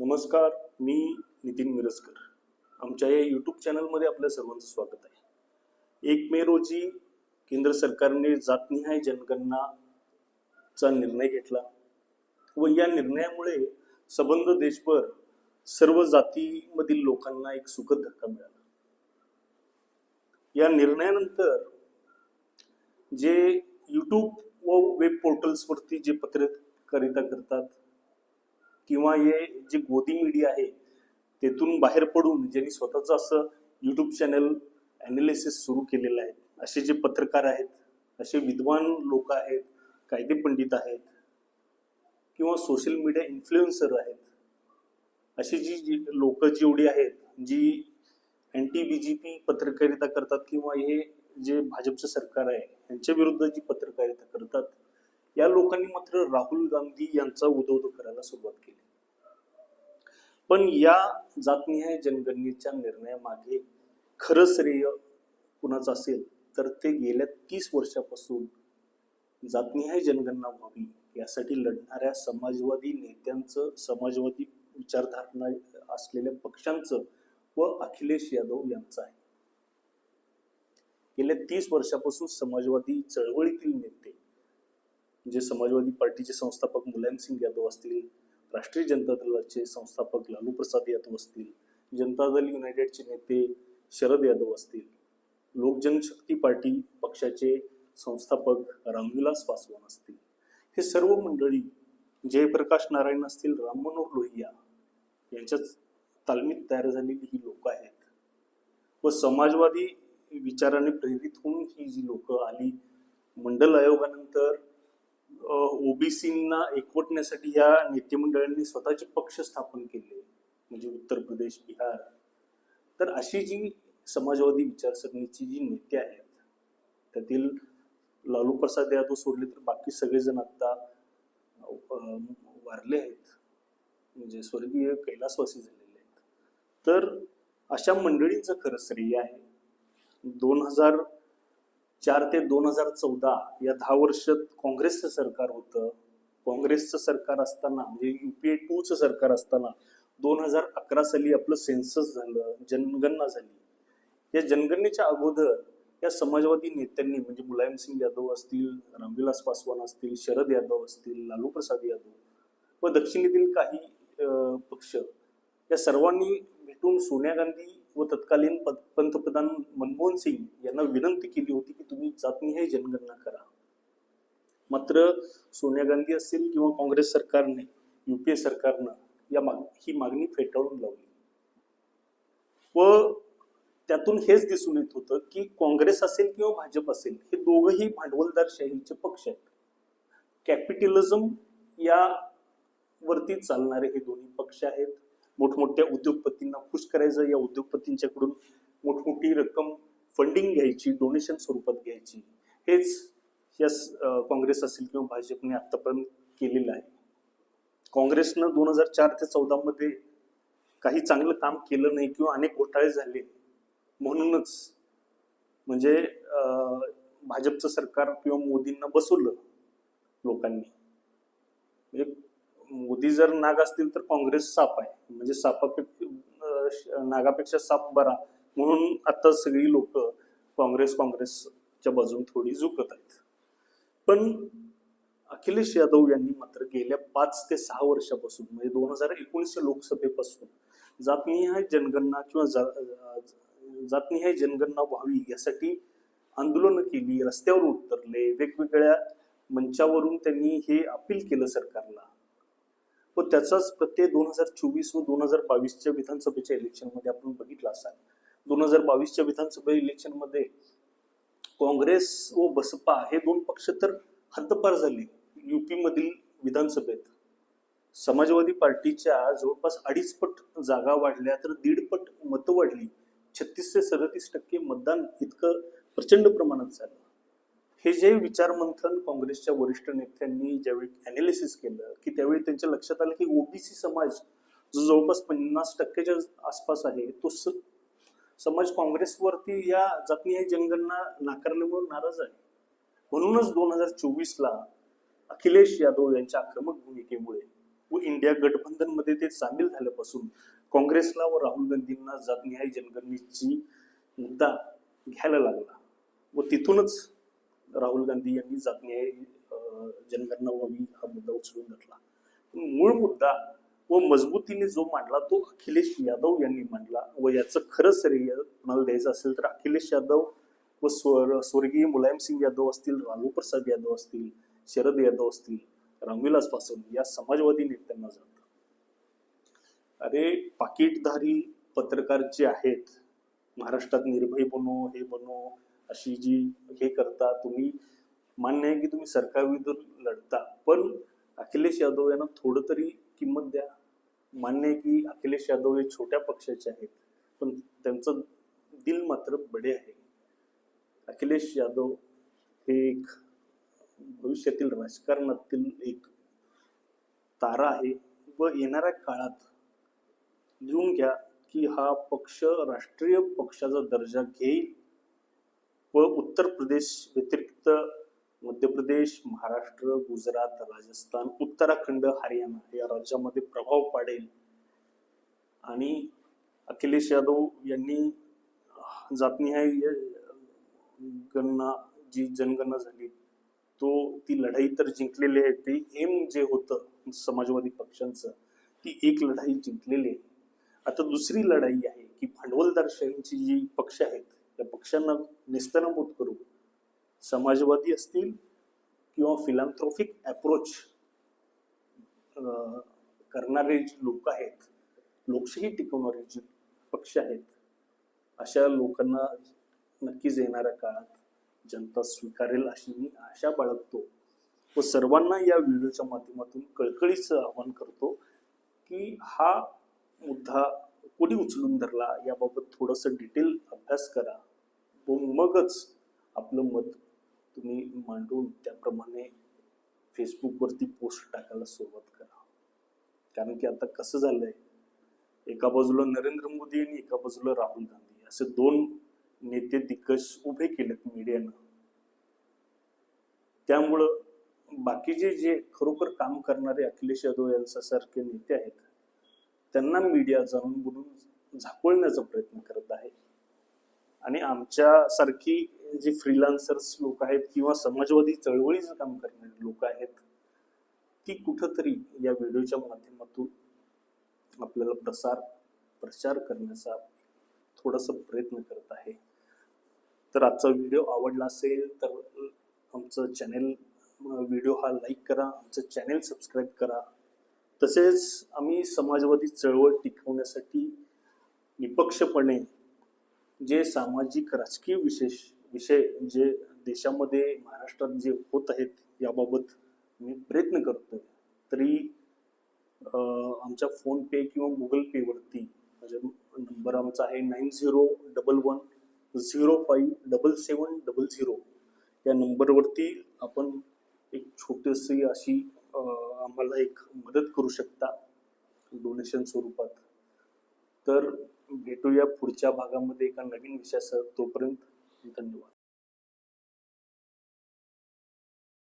नमस्कार मी नितीन मिरजकर. आमच्या या यूट्यूब चॅनलमध्ये आपल्या सर्वांचं स्वागत आहे. एक मे रोजी केंद्र सरकारने जातनिहाय जनगणनाचा निर्णय घेतला व या निर्णयामुळे सबंध देशभर सर्व जातीमधील लोकांना एक सुखद धक्का मिळाला. या निर्णयानंतर जे यूट्यूब व वेब पोर्टल्सवरती जे पत्रकारिता करतात किंवा हे जे गोदी मीडिया आहे तेथून बाहेर पडून ज्यांनी स्वतःचं असं यूट्यूब चॅनल अनालिसिस सुरू केलेलं आहे असे जे पत्रकार आहेत असे विद्वान लोक आहेत कायदे पंडित आहेत किंवा सोशल मीडिया इन्फ्लुएन्सर आहेत अशी जी जी लोक जेवढी आहेत जी अँटी बी जे पी पत्रकारिता करतात किंवा हे जे भाजपचं सरकार आहे यांच्या विरुद्ध जी पत्रकारिता करतात या लोकांनी मात्र राहुल गांधी यांचा उदोध करायला सुरुवात पण या जातनिहाय जनगणनेच्या निर्णयामागे खरं श्रेय कुणाचं असेल तर ते गेल्या तीस वर्षापासून जातनिहाय जनगणना व्हावी यासाठी लढणाऱ्या समाजवादी नेत्यांचं समाजवादी विचारधारणा असलेल्या पक्षांचं व अखिलेश यादव यांचं आहे. गेल्या तीस वर्षापासून समाजवादी चळवळीतील नेते जे समाजवादी पार्टीचे संस्थापक मुलायम सिंग यादव असतील राष्ट्रीय जनता दलाचे संस्थापक लालू प्रसाद यादव असतील जनता दल युनायटेडचे नेते शरद यादव असतील लोक जनशक्ती पार्टी पक्षाचे संस्थापक रामविलास पासवान असतील. हे सर्व मंडळी जयप्रकाश नारायण असतील राम मनोहर लोहिया यांच्याच तालमीत तयार झालेली ही लोक आहेत. व समाजवादी विचाराने प्रेरित होऊन ही जी लोक आली मंडल आयोगानंतर ओबीसींना एकवटण्यासाठी ह्या नेतेमंडळांनी स्वतःचे पक्ष स्थापन केले म्हणजे उत्तर प्रदेश बिहार. तर अशी जी समाजवादी विचारसरणीची जी नेते आहेत त्यातील लालू प्रसाद यादव सोडले तर बाकी सगळेजण आता वारले आहेत. म्हणजे स्वर्गीय कैलासवासी झालेले आहेत. तर अशा मंडळींचं खरं श्रेय आहे. दोन हजार चार ते दोन हजार चौदा या दहा वर्षात काँग्रेसचं सरकार होतं. काँग्रेसचं सरकार असताना म्हणजे युपीए टूचं सरकार असताना दोन हजार अकरा साली आपलं सेन्सस झालं जनगणना झाली. या जनगणनेच्या अगोदर या समाजवादी नेत्यांनी म्हणजे मुलायमसिंग यादव असतील रामविलास पासवान असतील शरद यादव असतील लालू प्रसाद यादव व दक्षिणेतील काही पक्ष या सर्वांनी भेटून सोनिया गांधी व तत्कालीन पंतप्रधान मनमोहन सिंग यांना विनंती केली होती की तुम्ही जातनिहाय जनगणना करा. मात्र सोनिया गांधी असेल किंवा काँग्रेस सरकारने युपीए सरकारनं या माग ही मागणी फेटाळून लावली. व त्यातून हेच दिसून येत होतं की काँग्रेस असेल किंवा भाजप असेल हे दोघंही भांडवलदारशाहीचे पक्ष आहेत. कॅपिटलिझम या वरती चालणारे हे दोन्ही पक्ष आहेत. मोठमोठ्या उद्योगपतींना खुश करायचं या उद्योगपतींच्याकडून मोठमोठी रक्कम फंडिंग घ्यायची डोनेशन स्वरूपात घ्यायची. हेच यास काँग्रेस असेल किंवा भाजपने आतापर्यंत केलेलं आहे. काँग्रेसनं दोन हजार चार ते चौदामध्ये काही चांगलं काम केलं नाही किंवा अनेक घोटाळे झाले. म्हणूनच म्हणजे भाजपचं सरकार किंवा मोदींना बसवलं लोकांनी. म्हणजे मोदी जर नाग असतील तर काँग्रेस साप आहे. म्हणजे सापापेक्षा नागापेक्षा साप बरा. म्हणून आता सगळी लोक काँग्रेस काँग्रेसच्या बाजून थोडी झुकत आहेत. पण अखिलेश यादव यांनी मात्र गेल्या पाच ते सहा वर्षापासून म्हणजे दोन हजार एकोणीसच्या लोकसभेपासून जातनिहाय जनगणना किंवा जा- जातनिहाय जनगणना व्हावी यासाठी आंदोलनं केली रस्त्यावर उतरले वेगवेगळ्या मंचावरून त्यांनी हे अपील केलं सरकारला. व त्याचाच प्रत्यय दोन हजार चोवीस व दोन हजार बावीसच्या विधानसभेच्या इलेक्शनमध्ये आपण बघितला असाल. दोन हजार बावीसच्या विधानसभा इलेक्शनमध्ये काँग्रेस व बसपा हे दोन पक्ष तर हद्दपार झाले. युपीमधील विधानसभेत. समाजवादी पार्टीच्या जवळपास अडीच पट जागा वाढल्या तर दीडपट मतं वाढली. छत्तीस ते सदतीस टक्के मतदान इतकं प्रचंड प्रमाणात झालं. हे जे विचारमंथन काँग्रेसच्या वरिष्ठ नेत्यांनी ज्यावेळी अनालिसिस केलं की त्यावेळी त्यांच्या लक्षात आलं की ओबीसी समाज जो जवळपास पन्नास टक्क्याच्या आसपास आहे तो स- समाज काँग्रेसवरती या जातीय जनगणना नाकारल्यामुळे नाराज आहे. म्हणूनच दोन हजार चोवीस ला अखिलेश यादव यांच्या आक्रमक भूमिकेमुळे व इंडिया गठबंधनमध्ये ते सामील झाल्यापासून काँग्रेसला व राहुल गांधींना जातनिहाय जनगणनेची मुद्दा घ्यायला लागला. व तिथूनच राहुल गांधी यांनी जातनिहाय अं, जनगणना व्हावी हा मुद्दा उचलून धरला. मूळ मुद्दा व मजबूतीने जो मांडला तो अखिलेश यादव यांनी मांडला व याचं खरं श्रेय कुणाला द्यायचं असेल तर अखिलेश यादव व स्वर स्वर्गीय मुलायम सिंग यादव असतील लालू प्रसाद यादव असतील शरद यादव असतील रामविलास पासवान या समाजवादी नेत्यांना जातं. अरे पाकिटधारी पत्रकार जे आहेत महाराष्ट्रात निर्भय बनो हे बनो अशी जी हे करता तुम्ही मान्य आहे की तुम्ही सरकारविरुद्ध लढता पण अखिलेश यादव यांना थोडं तरी किंमत द्या. मान्य आहे की अखिलेश यादव हे छोट्या पक्षाचे आहेत पण त्यांचं दिल मात्र बडे आहे. अखिलेश यादव हे एक भविष्यातील राजकारणातील एक तारा आहे व येणाऱ्या काळात लिहून घ्या की हा पक्ष राष्ट्रीय पक्षाचा दर्जा घेईल. व उत्तर प्रदेश व्यतिरिक्त मध्य प्रदेश महाराष्ट्र गुजरात राजस्थान उत्तराखंड हरियाणा या राज्यामध्ये प्रभाव पाडेल. आणि अखिलेश यादव यांनी जातनिहाय गणना जी जनगणना झाली तो ती लढाई तर जिंकलेली आहे. ते एम जे होतं समाजवादी पक्षांचं ती एक लढाई जिंकलेली आहे. आता दुसरी लढाई आहे की भांडवलदारशाहींची जी पक्ष आहेत त्या पक्षांना निस्तनाबूत करू. समाजवादी असतील किंवा फिलांथ्रॉफिक अप्रोच करणारे जे लोक आहेत लोकशाही टिकवणारे जे पक्ष आहेत अशा लोकांना नक्कीच येणाऱ्या काळात जनता स्वीकारेल अशी मी आशा बाळगतो. व सर्वांना या व्हिडिओच्या माध्यमातून कळकळीचं आवाहन करतो की हा मुद्दा कोणी उचलून धरला याबाबत थोडंसं डिटेल अभ्यास करा. व मगच आपलं मत तुम्ही मांडून त्याप्रमाणे फेसबुकवरती पोस्ट टाकायला सुरुवात करा. कारण की आता कसं झालंय एका बाजूला नरेंद्र मोदी आणि एका बाजूला राहुल गांधी असे दोन नेते दिग्गज उभे केलेत मीडियानं. त्यामुळं बाकीचे जे खरोखर काम करणारे अखिलेश यादव यांच्यासारखे नेते आहेत त्यांना मीडिया जाणून बुडून झाकोळण्याचा प्रयत्न करत आहे. आणि आमच्यासारखी जी फ्रीलान्सर्स लोक आहेत किंवा समाजवादी चळवळीचं काम करणारी लोक आहेत ती कुठंतरी या व्हिडिओच्या माध्यमातून आपल्याला प्रसार प्रचार करण्याचा थोडासा प्रयत्न करत आहे. तर आजचा व्हिडिओ आवडला असेल तर आमचं चॅनेल व्हिडिओ हा लाईक करा आमचं चॅनेल सबस्क्राईब करा. तसेच आम्ही समाजवादी चळवळ टिकवण्यासाठी निपक्षपणे जे सामाजिक राजकीय विशेष विषय जे देशामध्ये महाराष्ट्रात जे होत आहेत याबाबत मी प्रयत्न करतोय. तरी आमच्या फोन पे किंवा गुगल पेवरती म्हणजे नंबर आमचा आहे nine zero double one zero five double seven double zero. या नंबरवरती आपण एक छोटीशी अशी आम्हाला एक मदत करू शकता डोनेशन स्वरूपात. तर भेटूया पुढच्या भागामध्ये एका नवीन विषयासह. तोपर्यंत धन्यवाद.